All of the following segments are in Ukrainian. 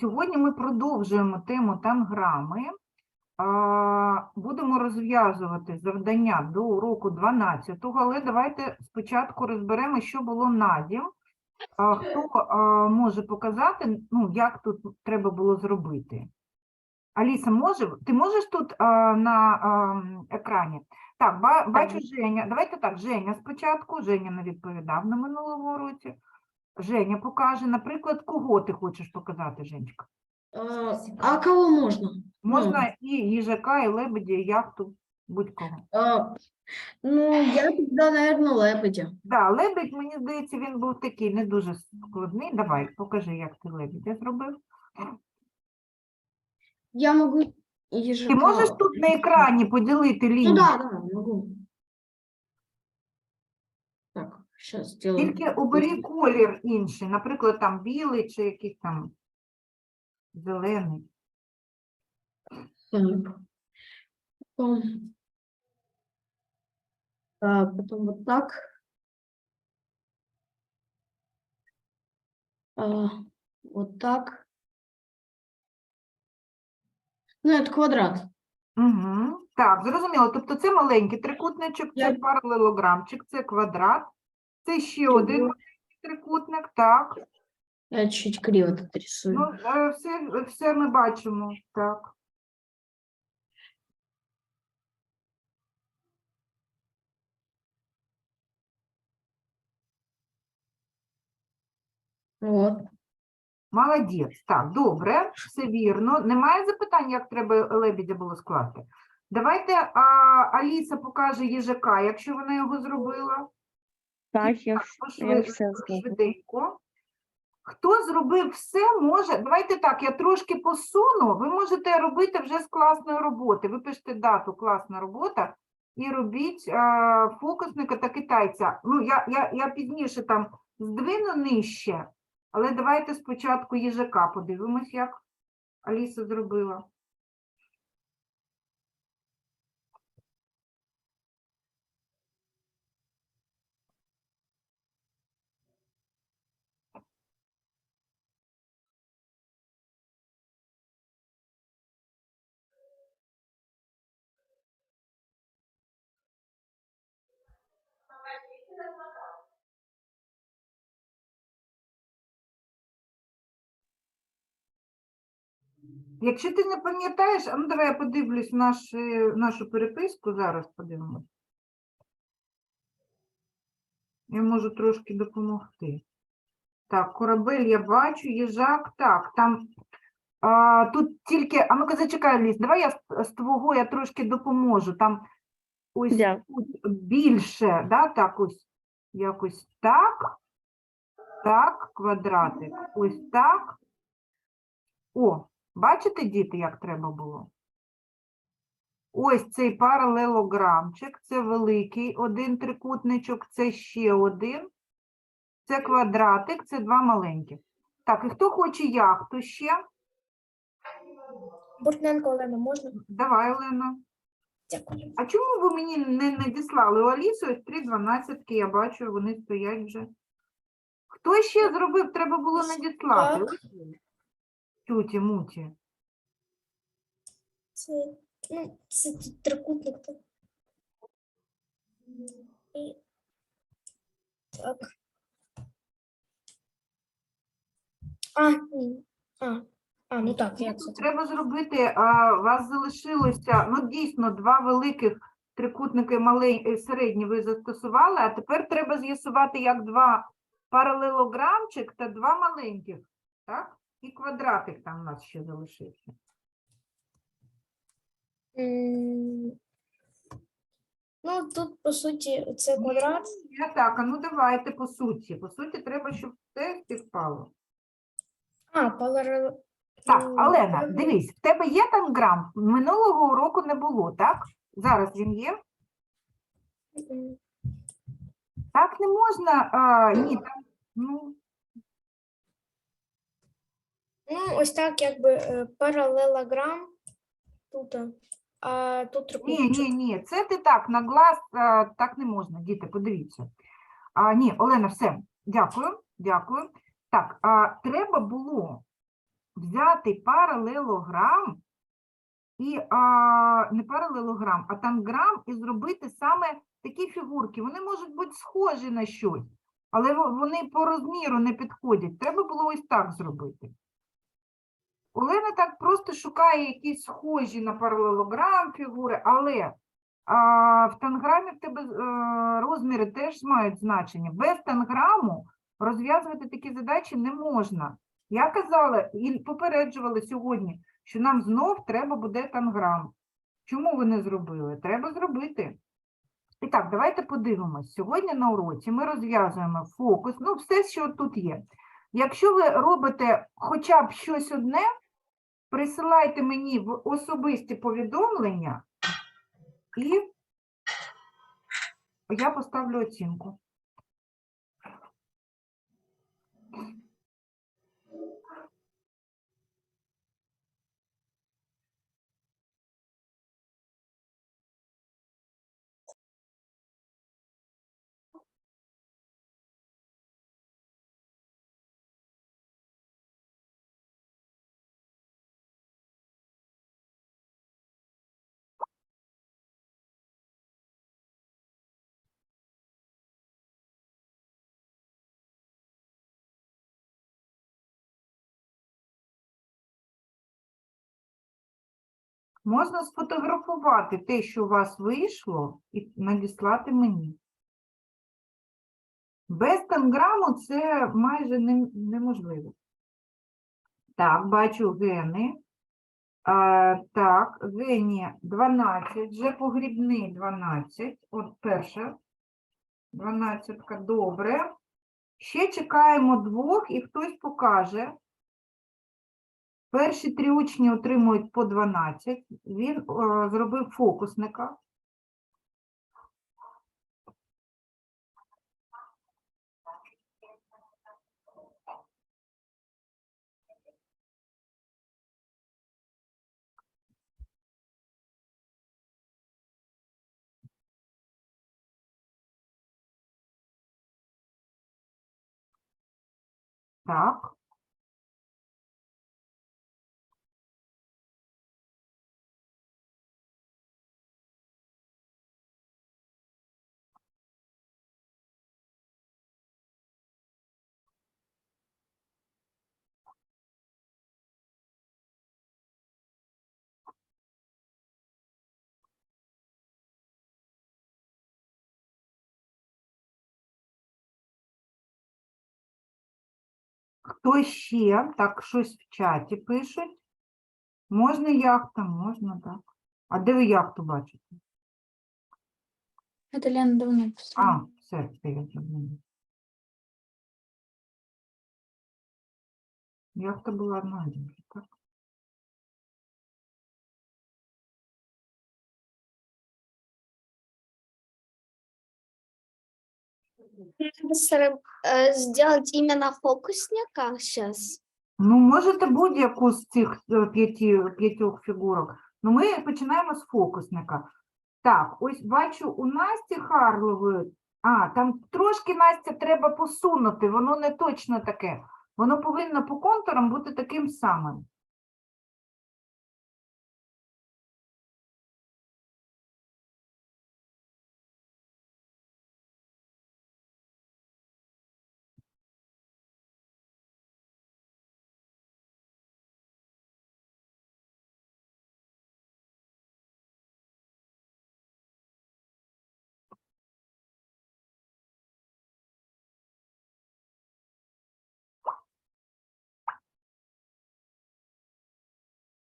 Сьогодні ми продовжуємо тему танграми. Будемо розв'язувати завдання до уроку 12-го, але давайте спочатку розберемо, що було надім. Хто може показати, ну, як тут треба було зробити? Аліса, може? Ти можеш тут на екрані? Так, бачу Женя. Давайте так, Женя спочатку. Женя не відповідав на минулому уроці. Женя покаже, наприклад, кого ти хочеш показати, Женечка? А, а кого можно? Можна і їжака, і лебедя, і яхту, будь-кого. А, ну, я тогда, наверное, лебедя. Да, лебедь, мені здається, він був такий не дуже складний. Давай, покажи, як ти лебедя зробив. Я могу ежика. Ти можеш тут на екрані поділити лінію? Ну да, да, могу. Тільки обери колір інший, наприклад, там білий чи якийсь там зелений. Так. Потом, так, потом вот так. А, вот так. Ну, это квадрат. Угу. Так, зрозуміло. Тобто це маленький трикутничок, це Я- паралелограмчик, це квадрат, це ще один трикутник, так. Я чуть криво тут рисую. Ну, е, все, все ми бачимо, так. Вот. Молодець. Так, добре, все вірно. Немає запитань, як треба лебедя було скласти? Давайте а, Аліса покаже їжака, якщо вона його зробила. Так, я, вс- я все швиденько. Хто зробив все, може. Давайте так, я трошки посуну. Ви можете робити вже з класної роботи. Ви пишете дату класна робота і робіть а, фокусника та китайця. Ну, я, я, я пізніше там здвину нижче, але давайте спочатку їжака подивимось, як Аліса зробила. Якщо ти не пам'ятаєш, а ну давай я подивлюсь наш, е, нашу переписку, зараз подивимось. Я можу трошки допомогти. Так, корабель я бачу, їжак, так, там а, тут тільки, а ну-ка зачекай, Ліс, давай я з, з твого я трошки допоможу. Там ось Дякую. тут більше, да, так ось, якось так, так, квадратик, ось так. О, бачите, діти, як треба було? Ось цей паралелограмчик, це великий один трикутничок, це ще один, це квадратик, це два маленьких. Так, і хто хоче яхту ще? Бортненко Олена, можна? Давай, Олена. Дякую. А чому ви мені не надіслали у Алісу? Ось три дванадцятки, я бачу, вони стоять вже. Хто ще зробив? Треба було надіслати. Так. Тюті, муті. Це, ну, це трикутник. Так. І... Так. А, ні. А, а, ну так, як це? Треба зробити, а, у вас залишилося, ну дійсно, два великих трикутники малий, е, середні ви застосували, а тепер треба з'ясувати, як два паралелограмчик та два маленьких, так? І квадратик там у нас ще залишився. М, Ну, тут, по суті, це квадрат. Я так, а ну давайте по суті. По суті, треба, щоб все співпало. А, паралел... Так, М, Олена, дивись, в тебе є танграм? Минулого уроку не було, так? Зараз він є? Так не можна. А, ні, там, ну, Ну, ось так, якби е, паралелограм тут, а тут Ні, ні, ні, це ти так, на глаз а, так не можна, діти, подивіться. А, ні, Олена, все, дякую, дякую. Так, а, треба було взяти паралелограм і а, не паралелограм, а танграм і зробити саме такі фігурки. Вони можуть бути схожі на щось, але вони по розміру не підходять. Треба було ось так зробити. Олена так просто шукає якісь схожі на паралелограм фігури, але а, в танграмі в тебе е, розміри теж мають значення. Без танграму розв'язувати такі задачі не можна. Я казала і попереджувала сьогодні, що нам знов треба буде танграм. Чому ви не зробили? Треба зробити. І так, давайте подивимось. Сьогодні на уроці ми розв'язуємо фокус, ну, все, що тут є. Якщо ви робите хоча б щось одне, присилайте мені в особисті повідомлення, і я поставлю оцінку. Можна сфотографувати те, що у вас вийшло, і надіслати мені. Без танграму це майже неможливо. Так, бачу гени. А, так, гені 12, вже погрібний 12. От перша 12, добре. Ще чекаємо двох, і хтось покаже. Перші три учні отримують по 12. Він е, зробив фокусника. Так. Хто ще? Так, щось в чаті пишуть. Можна яхта, можна, так. А де ви яхту бачите? Это Лена давно А, все, це я зрозуміла. Яхта була одна, сделать именно фокусника сейчас? Ну, можете будь-яку з цих е, п'яті, п'ятьох фігурок. Ну, ми починаємо з фокусника. Так, ось бачу, у Насті Харлової, а, там трошки Настя треба посунути, воно не точно таке. Воно повинно по контурам бути таким самим.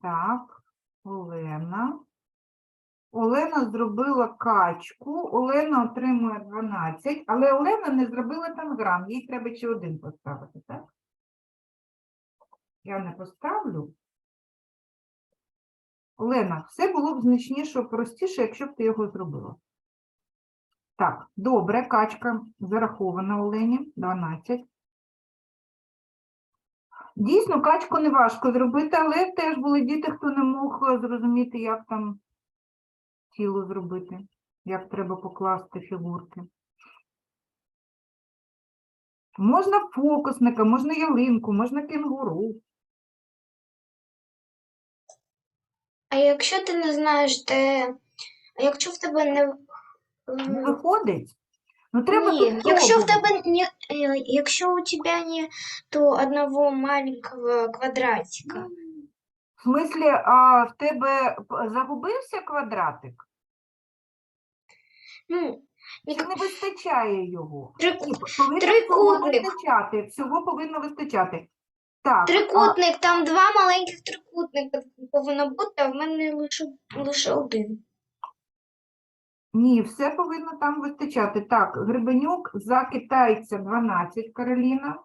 Так, Олена. Олена зробила качку, Олена отримує 12, але Олена не зробила танграм, їй треба ще один поставити, так? Я не поставлю. Олена, все було б значніше, простіше, якщо б ти його зробила. Так, добре, качка зарахована Олені, 12. Дійсно, качку не важко зробити, але теж були діти, хто не мог е, зрозуміти, як там тіло зробити, як треба покласти фігурки. Можна фокусника, можна ялинку, можна кенгуру. А якщо ти не знаєш, де. А якщо в тебе не. Не виходить? Ну, треба Ні, тут якщо в пробувати. тебе не, е, якщо у тебе нету одного маленького квадратика, В смислі, а в тебе п- загубився квадратик? ну, Чи не вистачає його? трик- повинно всього трикутник. вистачати, всього повинно вистачати. Так, а, трикутник, там два маленьких трикутника повинно бути, а в мене лише, лише один. Ні, все повинно там вистачати. Так, Гребенюк за китайця 12, Кароліна.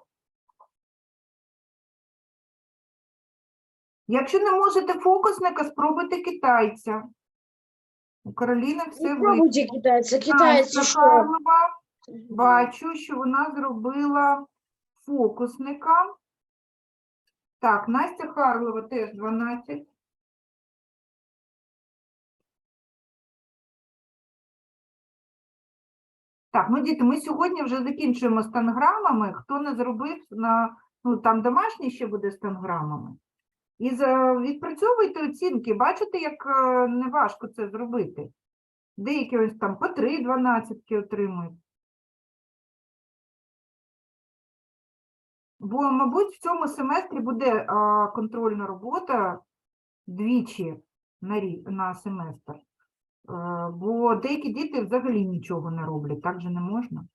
Якщо не можете фокусника, спробуйте китайця. У Кароліни все китайца, китайцы Настя? Карлова, бачу, що вона зробила фокусника. Так, Настя Харлова теж 12. Так, ну діти, ми сьогодні вже закінчуємо стенграмами. Хто не зробив на ну там домашній ще буде стенграмами. І відпрацьовуйте оцінки. Бачите, як е, неважко це зробити. Деякі ось там по 3 дванадцятки отримують. Бо, мабуть, в цьому семестрі буде а, контрольна робота двічі на, рік, на семестр. Бо деякі діти взагалі нічого не роблять, так же не можна.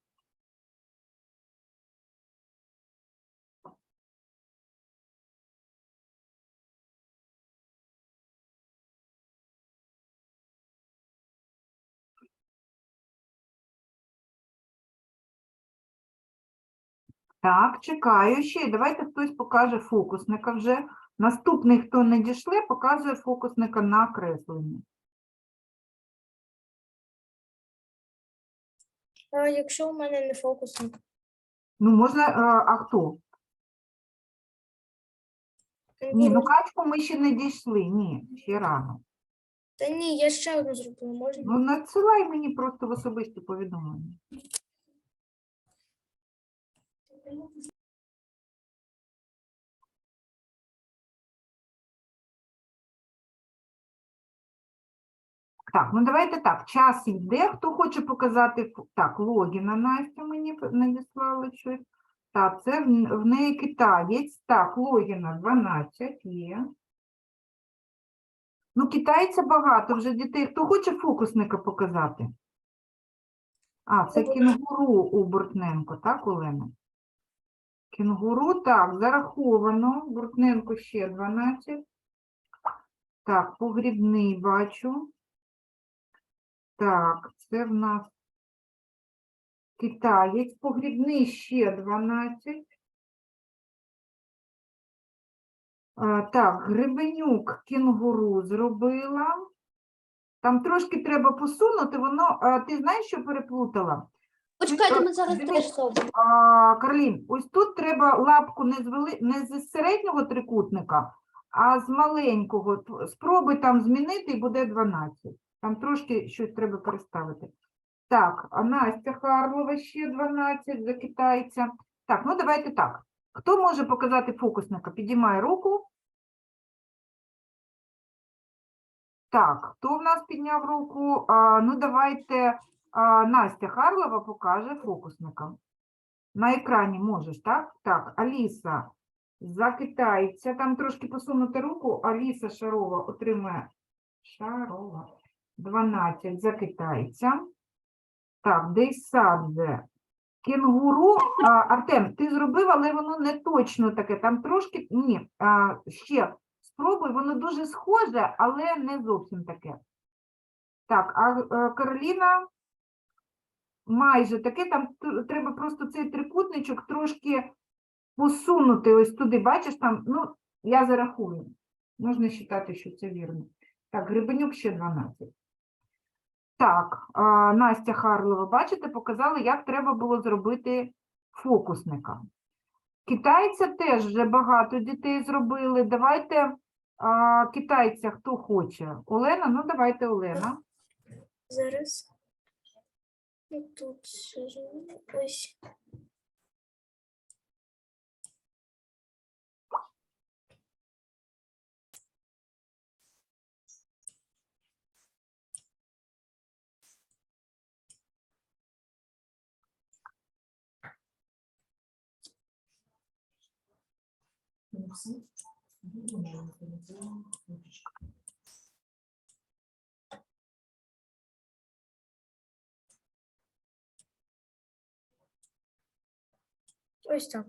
Так, чекаю ще. Давайте хтось покаже фокусника вже. Наступний, хто не дійшли, показує фокусника на кресленні. А якщо у мене не фокусник? Ну, можна, е, а хто? Ні, ну качку ми ще не дійшли. Ні, ще рано. Та ні, я ще одну зробила, можна? Ну, надсилай мені просто в особисті повідомлення. Так, ну давайте так, час йде. Хто хоче показати, так, логіна Настя мені надіслала щось. Так, це в, в неї китаєць. Так, логіна 12 є. Ну, китайця багато вже дітей. Хто хоче фокусника показати? А, це кінгуру у Бортненко, так, Олена? Кінгуру, так, зараховано. Бортненко ще 12. Так, погрібний бачу. Так, це в нас китаєць, погрібний ще 12. А, так, Гребенюк кінгуру зробила. Там трошки треба посунути, воно, а, ти знаєш, що переплутала? Почекайте, ми зараз Дивись, теж зробимо. А, Карлін, ось тут треба лапку не з, вели... не з середнього трикутника, а з маленького. Спробуй там змінити і буде 12. Там трошки щось треба переставити. Так, Настя Харлова ще 12 за китайця. Так, ну давайте так. Хто може показати фокусника? Підіймає руку. Так, хто в нас підняв руку? А, ну, давайте а, Настя Харлова покаже фокусника. На екрані можеш, так? Так, Аліса за китайця. Там трошки посунути руку. Аліса Шарова отримує Шарова 12 за китайця. Так, Дейсадзе. Кенгуру. А, Артем, ти зробив, але воно не точно таке. Там трошки. Ні, а, ще спробуй, воно дуже схоже, але не зовсім таке. Так, а е, Кароліна майже таке, там треба просто цей трикутничок трошки посунути ось туди. Бачиш, там, ну, я зарахую. Можна вважати, що це вірно. Так, Грибенюк ще 12. Так, Настя Харлова, бачите, показала, як треба було зробити фокусника. Китайця теж вже багато дітей зробили. Давайте а, китайця хто хоче. Олена, ну давайте Олена. Зараз. Ну, Тут ось. Ось так.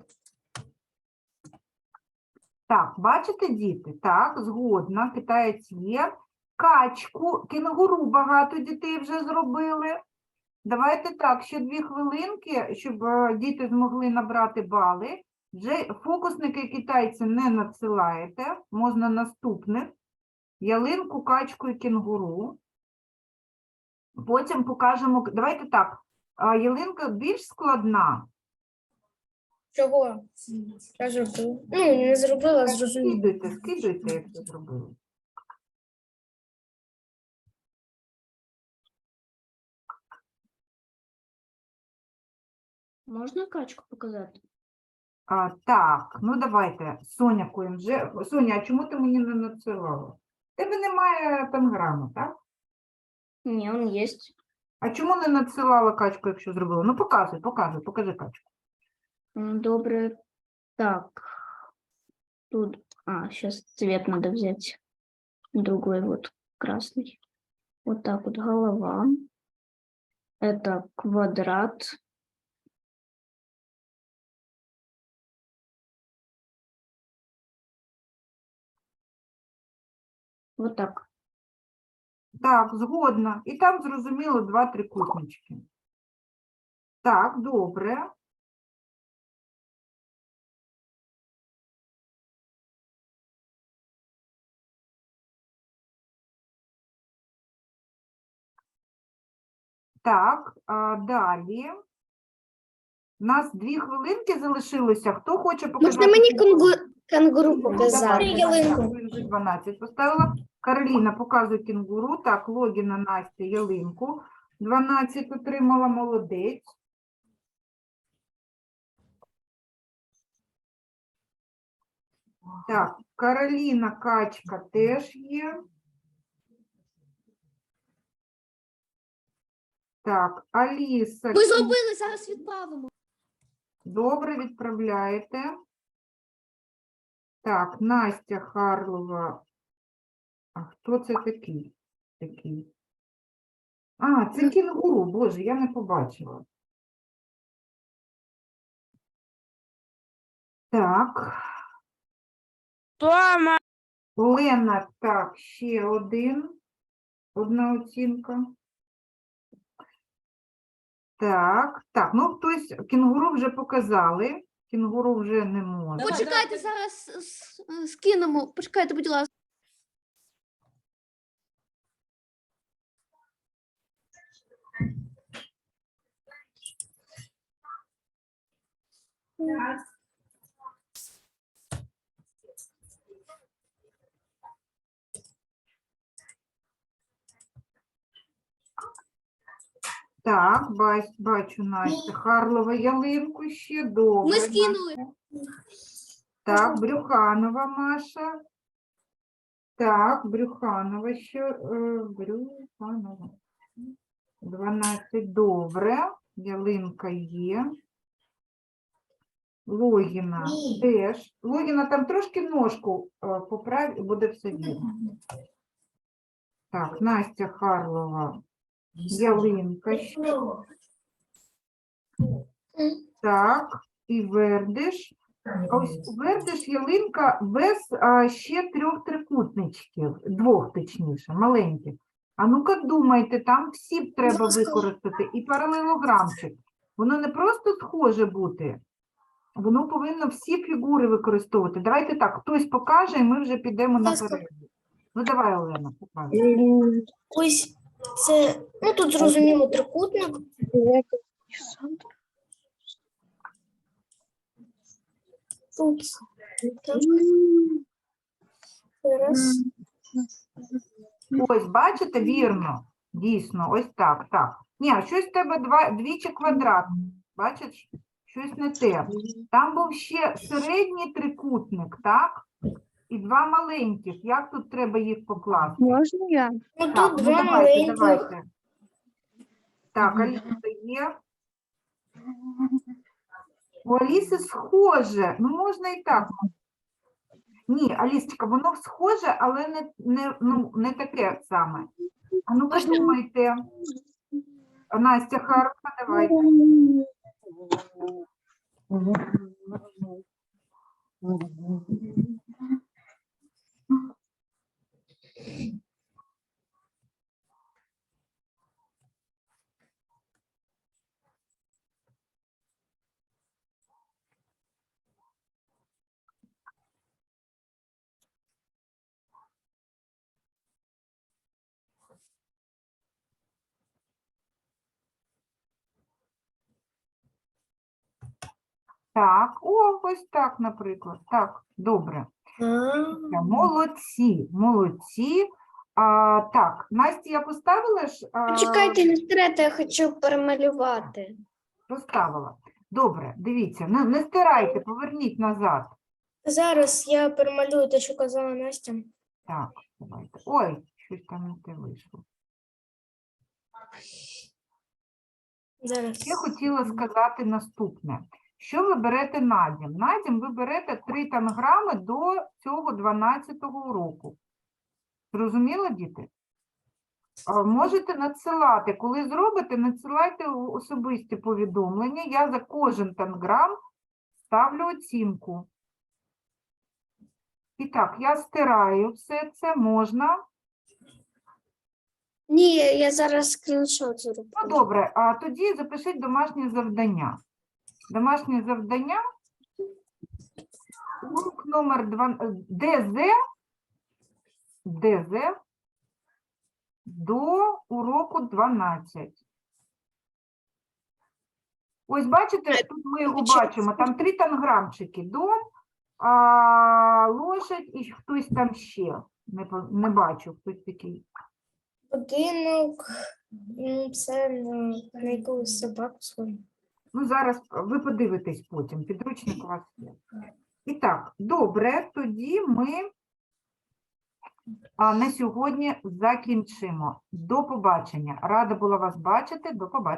Так, бачите, діти? Так, згодна, китаєць є. Качку, кінгуру багато дітей вже зробили. Давайте так, ще дві хвилинки, щоб е, діти змогли набрати бали. Вже фокусники китайці не надсилаєте, можна наступних. Ялинку, качку і кінгуру. Потім покажемо. Давайте так. Ялинка більш складна. Чого? Я зробила. Ну, не зробила, зрозуміла. Скидуйте, скидуйте, як це зробили. Можна качку показати? А, так, ну давайте, Соня вже. Соня, а чому ти мені не надсилала? Тебе немає пенграми, так? Ні, він є. А чому не надсилала качку, якщо зробила? Ну, показуй, показуй, покажи качку. М, Добре. Так. Тут. А, сейчас цвет надо взять. Другой вот красный. Вот так вот голова. Это квадрат. Вот так. Так, згодна. І там зрозуміло два трикутнички. Так, добре. Так, а далі. У нас дві хвилинки залишилося. Хто хоче показати? Можна мені кенгуру Ну, показати? ялинку. вже 12 поставила. Кароліна показує кінгуру. Так, Логіна Настя ялинку. 12 отримала молодець. Так, Кароліна Качка теж є. Так, Аліса. Ми зробили, зараз відправимо. Добре, відправляєте. Так, Настя Харлова. А хто це такий? такий? А, це кінгуру, боже, я не побачила. Так. Олена, так, ще один. Одна оцінка. Так, так, ну хтось кінгуру вже показали. Кінгуру вже не може. Почекайте, зараз с- с- скинемо. Почекайте, будь ласка. Так, бач- бачу Настя. Харлова ялинку ще добре. Ми скинули. Так, Брюханова Маша. Так, Брюханова ще. е, Брюханова. 12, добре. Ялинка є. Логіна теж. Логіна там трошки ножку е, поправ, і буде все вірно. Так, Настя Харлова. Ялинка. Так, і Вердиш. А ось Вердиш ялинка без а, ще трьох трикутничків, двох точніше, маленьких. А ну-ка думайте, там всі б треба використати і паралелограмчик. Воно не просто схоже бути, воно повинно всі фігури використовувати. Давайте так, хтось покаже, і ми вже підемо на ласка. перерву. Ну давай, Олена, покажи. Ось це, ну тут зрозуміло трикутник. Тут. Так. Ось, бачите, вірно, дійсно, ось так, так. Ні, а щось в тебе два, двічі квадрат. Бачиш, щось не те. Там був ще середній трикутник, так? І два маленьких. Як тут треба їх покласти? Можно я? Ну Так, тут ну два давайте, маленьких. давайте. Так, Аліса є. У Аліси схоже. Ну, можна і так. Ні, Алісочка, воно схоже, але не, не, ну, не таке саме. А ну подумайте. Настя Харка, давайте. Thank you. Так, о, ось так, наприклад. Так, добре. Молодці, молодці. А, так, Насті, я поставила ж? А, Почекайте, не стирайте, я хочу перемалювати. Поставила. Добре, дивіться, не, не стирайте, поверніть назад. Зараз я перемалюю те, що казала Настя. Так, давайте. Ой, щось там не те вийшло. Зараз. Я хотіла сказати наступне. Що ви берете на дім? На дім ви берете 3 танграми до цього 12-го уроку. Зрозуміло, діти? Можете надсилати. Коли зробите, надсилайте особисті повідомлення. Я за кожен танграм ставлю оцінку. І так, я стираю все це, можна. Ні, я зараз скріншот зроблю. Ну, добре, а тоді запишіть домашнє завдання. Домашнє завдання. Урок номер 2, ДЗ, ДЗ до уроку 12. Ось бачите, тут ми його бачимо, там три танграмчики. Дом, а, лошадь і хтось там ще. Не, не бачу, хтось такий. Будинок, ну, це на, на якусь собаку схоже. Ну, зараз ви подивитесь потім, підручник у вас є. І так, добре, тоді ми на сьогодні закінчимо. До побачення. Рада була вас бачити. До побачення.